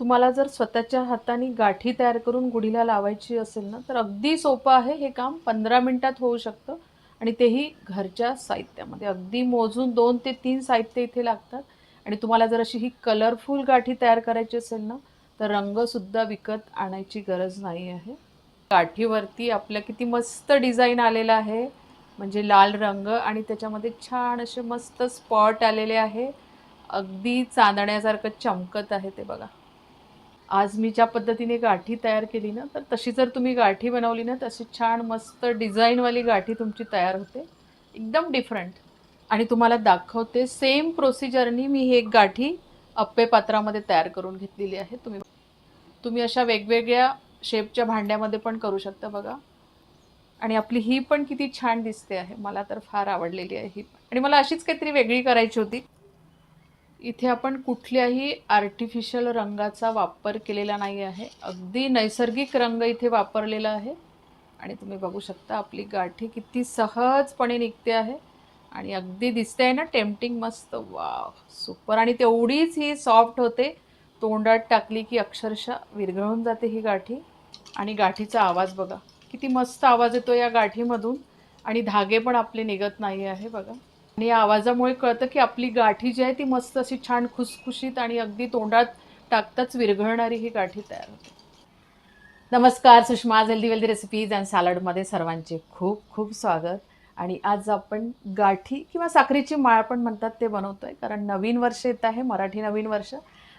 तुम्हाला जर स्वतःच्या हाताने गाठी तयार करून गुढीला लावायची असेल ना तर अगदी सोपं आहे हे काम. पंधरा मिनटात होऊ शकतं. आणि तेही घरच्या साहित्यामध्ये. अगदी मोजून दोन ते तीन साहित्य इथे लागतात. आणि तुम्हाला जर अशी ही कलरफुल गाठी तयार करायची असेल ना तर रंगसुद्धा विकत आणायची गरज नाही आहे. गाठीवरती आपलं किती मस्त डिझाईन आलेलं आहे. म्हणजे लाल रंग आणि त्याच्यामध्ये छान असे मस्त स्पॉट आलेले आहे. अगदी चांदण्यासारखं चमकत आहे ते बघा. आज मी ज्या पद्धतीने गाठी तयार केली ना तर तशी जर तुम्ही गाठी बनवली ना तशी छान मस्त डिझाईनवाली गाठी तुमची तयार होते. एकदम डिफरंट आणि तुम्हाला दाखवते सेम प्रोसिजरनी मी ही एक गाठी अप्पे पात्रामध्ये तयार करून घेतलेली आहे. तुम्ही तुम्ही अशा वेगवेगळ्या शेपच्या भांड्यामध्ये पण करू शकता बघा. आणि आपली ही पण किती छान दिसते आहे. मला तर फार आवडलेली आहे ही. आणि मला अशीच काहीतरी वेगळी करायची होती. इथे आपण कुठल्याही आर्टिफिशियल रंगाचा वापर केलेला नाही आहे. अगदी नैसर्गिक रंग इथे वापरलेला आहे. आणि तुम्ही बघू शकता आपली गाठी किती सहजपणे निघते आहे. आणि अगदी दिसते आहे ना टेम्पटिंग मस्त. वा सुपर आणि तेवढीच ही सॉफ्ट होते. तोंडात टाकली की अक्षरशः विरघळून जाते ही गाठी. आणि गाठीचा आवाज बघा किती मस्त आवाज येतो या गाठीमधून. आणि धागे पण आपले निघत नाही आहे बघा. आणि या आवाजामुळे कळतं की आपली गाठी जी आहे ती मस्त अशी छान खुसखुशीत आणि अगदी तोंडात टाकताच विरघळणारी ही गाठी तयार होते. नमस्कार Sushma healthy wealthy recipes and सॅलडमध्ये सर्वांचे खूप खूप स्वागत. आणि आज आपण गाठी किंवा साखरेची माळ पण म्हणतात ते बनवतो आहे कारण नवीन वर्ष येत आहे मराठी नवीन वर्ष.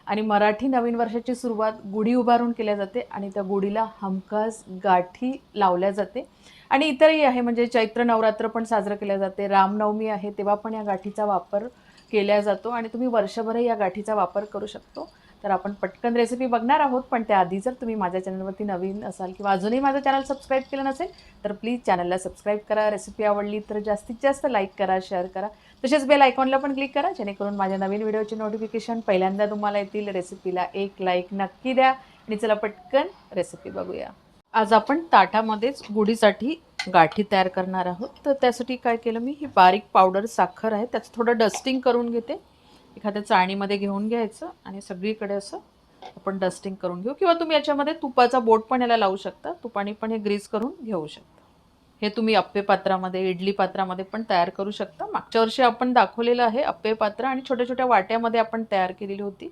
आणि मराठी नवीन वर्षाची सुरुवात गुढी उभारून केल्या जाते आणि त्या गुढीला हमखास गाठी लावल्या जाते. आणि इतरही आहे म्हणजे चैत्र नवरात्र पण साजरं केल्या जाते रामनवमी आहे तेव्हा पण या गाठीचा वापर केला जातो आणि तुम्ही वर्षभरही या गाठीचा वापर करू शकतो. तर आपण पटकन रेसिपी बघणार आहोत पण त्याआधी जर तुम्ही माझ्या चॅनलवरती नवीन असाल किंवा अजूनही माझं चॅनल सबस्क्राईब केलं नसेल तर प्लीज चॅनलला सबस्क्राईब करा. रेसिपी आवडली तर जास्तीत जास्त लाईक करा शेअर करा. तसेच बेल आयकॉनला पण क्लिक करा जेणेकरून माझ्या नवीन व्हिडिओचे नोटिफिकेशन पहिल्यांदा तुम्हाला येतील. रेसिपीला एक लाईक नक्की द्या आणि चला पटकन रेसिपी बघूया. आज आपण ताटामध्येच गुढीसाठी गाठी तयार करणार आहोत. तर त्यासाठी काय केलं मी? ही बारीक पावडर साखर आहे त्याचं थोडं डस्टिंग करून घेते. एखाद्या चाळणीमध्ये घेऊन घ्यायचं आणि सगळीकडे असं आपण डस्टिंग करून घेऊ. किंवा तुम्ही याच्यामध्ये तुपाचा बोट पण याला लावू शकता. तुपाने पण हे ग्रीस करून घेऊ शकता. हे तुम्ही अप्पे पात्रामध्ये इडली पात्रामध्ये पण तयार करू शकता. मागच्या वर्षी आपण दाखवलेलं आहे अप्पे पात्र आणि छोट्या छोट्या वाट्यामध्ये आपण तयार केलेली होती.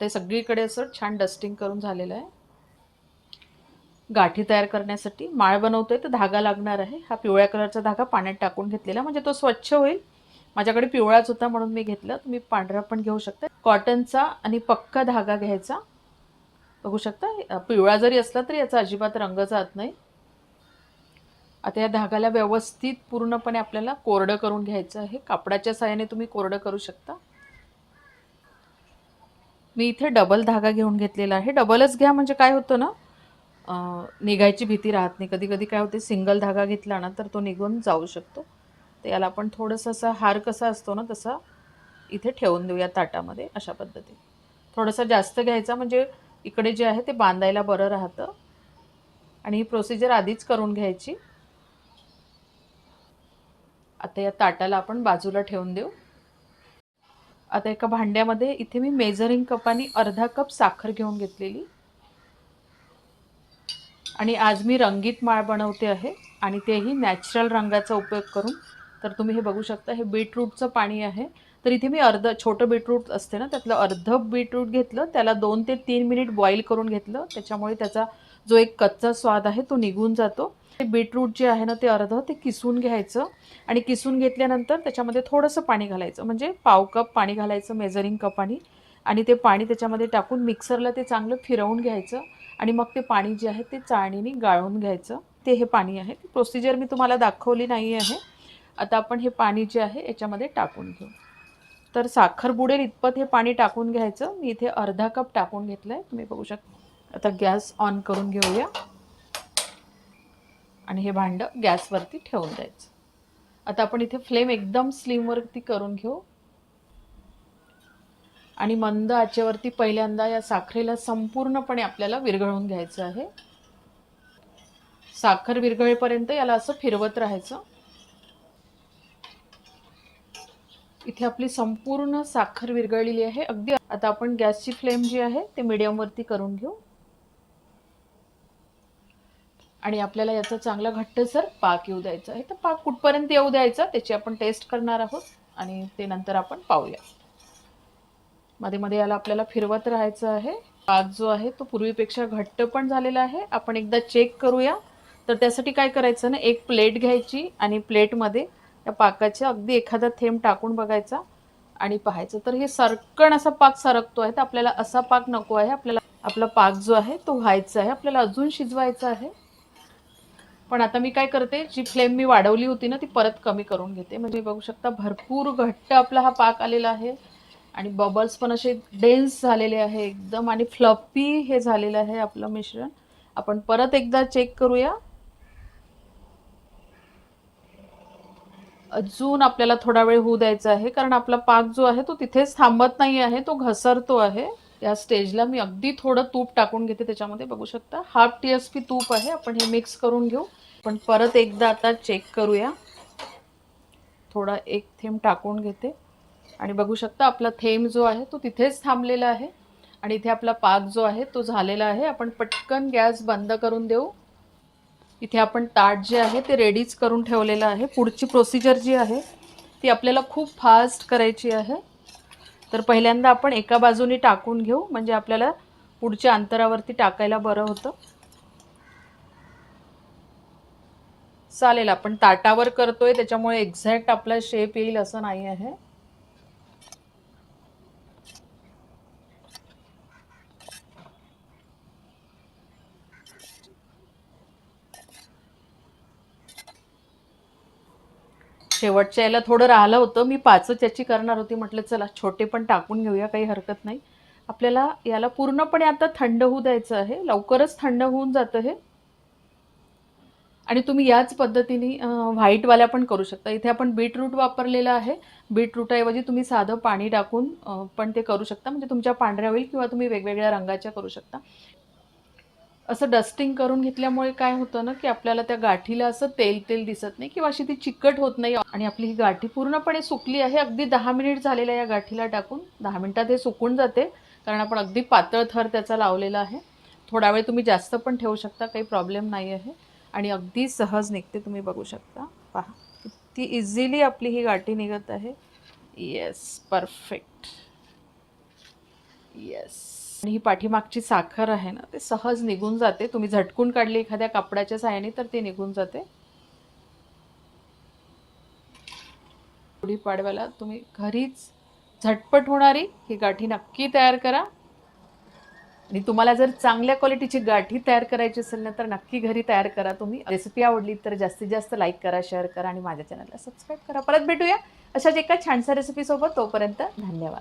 ते सगळीकडे असं छान डस्टिंग करून झालेलं आहे. गाठी तयार करण्यासाठी माळ बनवतोय तर धागा लागणार आहे. हा पिवळ्या कलरचा धागा पाण्यात टाकून घेतलेला म्हणजे तो स्वच्छ होईल. माझ्याकडे पिवळाच होता म्हणून मी घेतलं. तुम्ही पांढरा पण घेऊ शकता. कॉटनचा आणि पक्का धागा घ्यायचा. बघू शकता पिवळा जरी असला तरी याचा अजिबात रंग जात नाही. आता या धागाला व्यवस्थित पूर्णपणे आपल्याला कोरडं करून घ्यायचं आहे. कापडाच्या साह्याने तुम्ही कोरडं करू शकता. मी इथे डबल धागा घेऊन घेतलेला आहे. डबलच घ्या म्हणजे काय होतं ना? निघायची भीती राहत नाही. कधी कधी काय होते सिंगल धागा घेतला ना तर तो निघून जाऊ शकतो. तर याला आपण थोडंसं असा हार कसा असतो ना तसा इथे ठेवून देऊया ताटामध्ये अशा पद्धतीने. थोडंसं जास्त घ्यायचा म्हणजे इकडे जे आहे ते बांधायला बरं राहतं. आणि ही प्रोसिजर आधीच करून घ्यायची. आता या ताटाला आपण बाजूला ठेवून देऊ. आता एका भांड्यामध्ये इथे मी मेजरिंग कपाने अर्धा कप साखर घेऊन घेतलेली. आणि आज मी रंगीत माळ बनवते आहे आणि तेही नॅचरल रंगाचा उपयोग करून. तर तुम्ही हे बघू शकता हे बीटरूटचं पाणी आहे. तर इथे मी अर्ध छोटं बीटरूट असते ना त्यातलं अर्ध बीटरूट घेतलं त्याला दोन ते तीन मिनिट बॉईल करून घेतलं. त्याच्यामुळे त्याचा जो एक कच्चा स्वाद आहे तो निघून जातो. ते बीटरूट जे आहे ना ते अर्ध ते किसून घ्यायचं. आणि किसून घेतल्यानंतर त्याच्यामध्ये थोडंसं पाणी घालायचं. म्हणजे पाव कप पाणी घालायचं मेजरिंग कप आणि ते पाणी त्याच्यामध्ये टाकून मिक्सरला ते चांगलं फिरवून घ्यायचं. आणि मग ते पाणी जे आहे ते चाळणीने गाळून घ्यायचं. ते हे पाणी आहे. प्रोसिजर मी तुम्हाला दाखवली नाही आहे आता आपण हे पाणी जे आहे याच्यामध्ये टाकून घेऊ. तर साखर बुडेल इतपत हे पाणी टाकून घ्यायचं. मी इथे अर्धा कप टाकून घेतलं आहे तुम्ही बघू शकता आता गॅस ऑन करून घेऊया. आणि हे भांडं गॅसवरती ठेवून द्यायचं. आता आपण इथे फ्लेम एकदम स्लिमवरती करून घेऊ. आणि मंद आचेवरती पहिल्यांदा या साखरेला संपूर्णपणे आपल्याला विरघळून घ्यायचं आहे. साखर विरघळेपर्यंत याला असं फिरवत राहायचं. इथे आपली संपूर्ण साखर विरघळलेली आहे. अगदी आता आपण गॅसची फ्लेम जी आहे ते मिडियमवरती वरती करून घेऊ. आणि आपल्याला याचा चांगला घट्टसर पाक येऊ द्यायचा आहे. तर पाक कुठपर्यंत येऊ द्यायचा त्याची आपण टेस्ट करणार आहोत. आणि ते नंतर आपण पाहूया. मध्ये मध्ये याला आपल्याला फिरवत राहायचं आहे. पाक जो आहे तो पूर्वीपेक्षा घट्ट पण झालेला आहे. आपण एकदा चेक करूया. तर त्यासाठी काय करायचं ना एक प्लेट घ्यायची आणि प्लेटमध्ये त्या पाकाच्या अगदी एखादा थेंब टाकून बघायचा आणि पाहायचं. तर हे सरकण असा पाक सरकतो आहे तर आपल्याला असा पाक नको आहे. आपल्याला आपला पाक जो आहे तो व्हायचा आहे. आपल्याला अजून शिजवायचा आहे. पण आता मी काय करते जी फ्लेम मी वाढवली होती ना ती परत कमी करून घेते. म्हणजे बघू शकता भरपूर घट्ट आपला हा पाक आलेला आहे. आणि बबल्स पण असे डेन्स झालेले आहे एकदम. आणि फ्लपी हे झालेलं आहे आपलं मिश्रण. आपण परत एकदा चेक करूया. अजून आपल्याला थोडा वेळ होऊ द्यायचा आहे कारण आपला पाक जो आहे तो तिथेच थांबत नाही आहे तो घसरतो आहे. या स्टेजला मी अगदी थोडं तूप टाकून घेते त्याच्यामध्ये बघू शकता. हाफ टी एस पी तूप आहे आपण हे मिक्स करून घेऊ. पण परत एकदा आता चेक करूया. थोडा एक थेंब टाकून घेते. आणि बघू शकता आपला थेंब जो आहे तो तिथेच थांबलेला आहे. आणि इथे आपला पाक जो आहे तो झालेला आहे. आपण पटकन गॅस बंद करून देऊ. इथे आपण ताट जे आहे ते रेडीच करून ठेवलेलं आहे. पुढची प्रोसिजर जी आहे ती आपल्याला खूप फास्ट करायची आहे. तर पहिल्यांदा आपण एका बाजूने टाकून घेऊ. म्हणजे आपल्याला पुढच्या अंतरावरती टाकायला बरं होतं. चालेल आपण ताटावर करतोय. त्याच्यामुळे एक्झॅक्ट आपला शेप येईल असं नाही आहे. शेवटच्या याला थोडं राहिलं होतं. मी पाचच याची करणार होती. म्हटलं चला छोटे पण टाकून घेऊया काही हरकत नाही. आपल्याला याला पूर्णपणे आता थंड होऊ द्यायचं आहे. लवकरच थंड होऊन जातं हे. आणि तुम्ही याच पद्धतीने व्हाईटवाल्या पण करू शकता. इथे आपण बीटरूट वापरलेलं आहे. बीटरूटऐवजी तुम्ही साधं पाणी टाकून पण ते करू शकता. म्हणजे तुमच्या पांढऱ्या होईल किंवा तुम्ही वेगवेगळ्या रंगाच्या करू शकता. असं डस्टिंग करून घेतल्यामुळे काय होतं ना की आपल्याला त्या गाठीला असं तेल तेल दिसत नाही किंवा अशी ती चिकट होत नाही. आणि आपली ही गाठी पूर्णपणे सुकली आहे. अगदी दहा मिनिट झालेल्या या गाठीला टाकून दहा मिनिटात हे सुकून जाते. कारण आपण अगदी पातळ थर त्याचा लावलेला आहे. थोडा वेळ तुम्ही जास्त पण ठेवू शकता काही प्रॉब्लेम नाही आहे. आणि अगदी सहज निघते तुम्ही बघू शकता. पहा किती इझिली आपली ही गाठी निघत आहे. येस परफेक्ट येस ही पाठीमागची साखर आहे ना ते सहज निघून जाते. तुम्ही झटकून काढली एखाद्या कापडाच्या साह्याने तर ते निघून जाते. गुढीपाडव्याला तुम्ही घरीच झटपट होणारी ही गाठी नक्की तयार करा. आणि तुम्हाला जर चांगल्या क्वालिटीची गाठी तयार करायची असेल ना तर नक्की घरी तयार करा तुम्ही. रेसिपी आवडली तर जास्तीत जास्त लाईक करा शेअर करा आणि माझ्या चॅनलला सबस्क्राईब करा. परत भेटूया अशाच एका छानशा रेसिपीसोबत तोपर्यंत धन्यवाद.